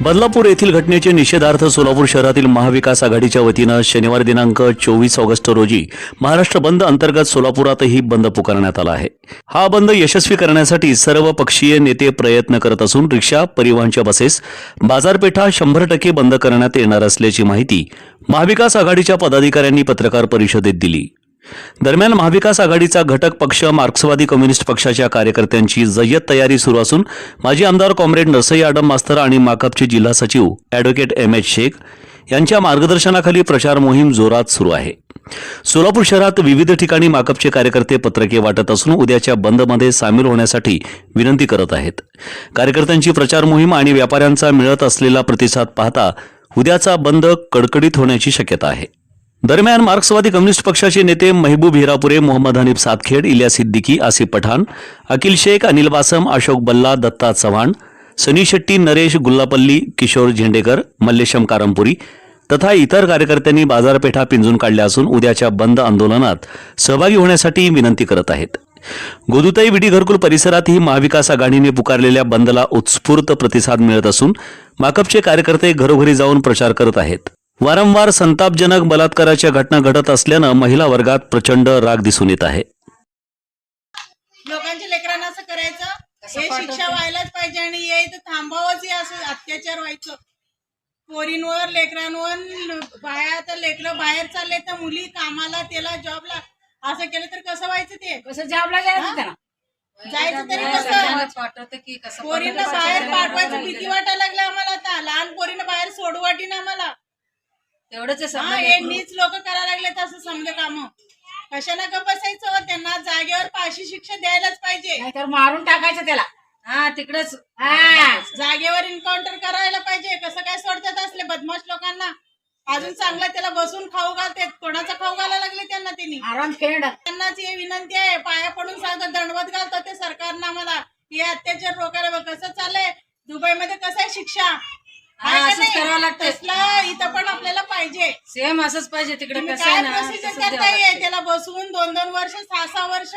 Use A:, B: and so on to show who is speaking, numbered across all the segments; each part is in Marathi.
A: बदलापूर येथील घटनेचे निषेधार्थ सोलापूर शहरातील महाविकास आघाडीच्या वतीनं शनिवार दिनांक चोवीस ऑगस्ट रोजी महाराष्ट्र बंद अंतर्गत सोलापुरातही बंद पुकारण्यात आला आहे. हा बंद यशस्वी करण्यासाठी सर्व पक्षीय नेते प्रयत्न करत असून रिक्षा परिवहनच्या बसेस बाजारपेठा शंभर टक्के बंद करण्यात येणार असल्याची माहिती महाविकास आघाडीच्या पदाधिकाऱ्यांनी पत्रकार परिषदेत दिली. दरम्यान महाविकास आघाडीचा घटक पक्ष मार्क्सवादी कम्युनिस्ट पक्षाच्या कार्यकर्त्यांची जय्यत तयारी सुरू असून माजी आमदार कॉम्रेड नरसई आडम मास्तर आणि माकपचे जिल्हा सचिव ॲडव्होकेट एम एच शेख यांच्या मार्गदर्शनाखाली प्रचार मोहीम जोरात सुरू आहे. सोलापूर शहरात विविध ठिकाणी माकपचे कार्यकर्ते पत्रके वाटत असून उद्याच्या बंदमध्ये सामील होण्यासाठी विनंती करत आहेत. कार्यकर्त्यांची प्रचार मोहीम आणि व्यापाऱ्यांचा मिळत असलेला प्रतिसाद पाहता उद्याचा बंद कडकडीत होण्याची शक्यता आहे. दरम्यान मार्क्सवादी कम्युनिस्ट पक्षाचे नेते महबूब हिरापुरे मोहम्मद हनीफ सातखेड इलिया सिद्दीकी आसिफ पठाण अकिल शेख अनिल बासम अशोक बल्ला दत्ता चव्हाण सनी शेट्टी नरेश गुल्लापल्ली किशोर झेंडेकर मल्लेशम कारमपुरी तथा इतर कार्यकर्त्यांनी बाजारपेठा पिंजून काढल्या असून उद्याच्या बंद आंदोलनात सहभागी होण्यासाठी विनंती करत आहेत. गोदुताई विडी घरकुल परिसरातही महाविकास आघाडीने पुकारलेल्या बंदला उत्स्फूर्त प्रतिसाद मिळत असून माकपचे कार्यकर्ते घरोघरी जाऊन प्रचार करत आहेत. वारंवार संतापजनक बलात्काराच्या घटना घडत असल्यानं महिला वर्गात प्रचंड राग दिसून येत आहे.
B: लोकांच्या लेकरांना असं करायचं हे? शिक्षा व्हायलाच पाहिजे आणि हे इथं थांबावंच हे असं अत्याचार व्हायचं. पोरींवर लेकरांवर बाया तर लेकरं बाहेर चालले तर मुली कामाला त्याला जॉबला असं केलं तर कसं व्हायचं ते?
C: कसं जॉबला जायचं त्याला?
B: जायचं तरी कसं?
C: वाटतं की कसं
B: पोरींना बाहेर पाठवायचं भीती. वाटायला लागलं आम्हाला आता. लहान पोरींना बाहेर सोडू वाटीन आम्हाला.
C: तेवढंच आहे
B: हा
C: समजा
B: हे
C: लेकरू.
B: नीच लोक करायला लागले असं समजा काम. कशाला गप बसायचं त्यांना जागेवर फाशी शिक्षा द्यायलाच पाहिजे.
D: नाहीतर मारून टाकायचं त्याला.
C: हा तिकडच.
D: हा.
B: जागेवर एन्काउंटर करायला पाहिजे. कसं काय सोडतात असले बदमाश लोकांना? अजून चांगलं त्याला बसून खाऊ घालते कोणाचा खाऊ घालायला लागले त्यांना त्यांनी
D: आराम खेळ.
B: त्यांनाच हे विनंती आहे. पाया पडून सांगतात दंडवत घालतात ते सरकारनं आम्हाला. हे अत्याचार रोखायला बघ कसं चाललंय? दुबईमध्ये कसं आहे शिक्षा?
C: हा,
B: आहे का
C: असंच
B: नाही?
C: करावं लागतंय.
B: तसलं इथं पण आपल्याला पाहिजे.
C: सेम असंच पाहिजे. तिकडे
B: तुम्ही
C: कसं
B: काय
C: आहे ना
B: प्रोसिजर
C: तसंच
B: करता येईल. त्याला बसवून दोन दोन वर्ष सहा सहा वर्ष.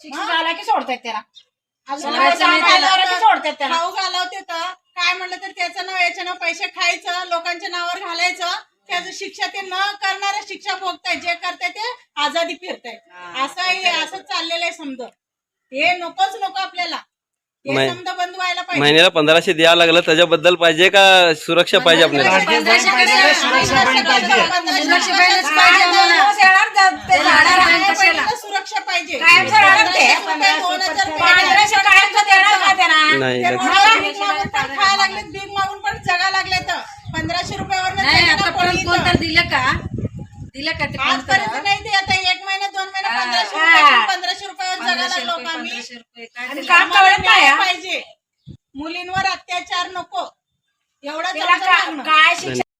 D: शिक्षा झाला की सोडतात त्याला. अजून
C: सोडायचं नाही त्याला.
D: की
B: खाऊ घालवते तर. काय म्हणलं तर त्याचं नाव याच्या नाव पैसे खायचं लोकांच्या नावावर घालायचं. त्याचं शिक्षा ते न करणारे शिक्षा भोगताय जे करताय ते आजादी फिरताय
C: हा,
B: असं आहे असं चाललेलं आहे समज. हे नकोच नको आपल्याला. हे
E: मै-
B: समजा बंद व्हायला पाहिजे.
E: महिन्याला पंधराशे द्यावं लागलं त्याच्याबद्दल पाहिजे का सुरक्षा पाहिजे आपल्याला?
B: सुरक्षा पाहिजे. दोन हजार
E: नाही का?
B: खायला मागून पण जगा लागले तर. पंधराशे रुपयावर
C: नाही आता पण कोण तर दिलं का? दिलं का ते कोण
B: आजपर्यंत
C: तर?
B: नाही
C: पंधराशे
B: लागलो
C: रुपये
B: आम्ही
C: पंधराशे रुपये काय
D: आणि
C: दिलं?
D: काम
B: आम्हाला
D: कळत नाही
B: न्याय
D: हा.
B: पाहिजे मुलींवर अत्याचार नको एवढा
D: त्याला का- काय शिक्षा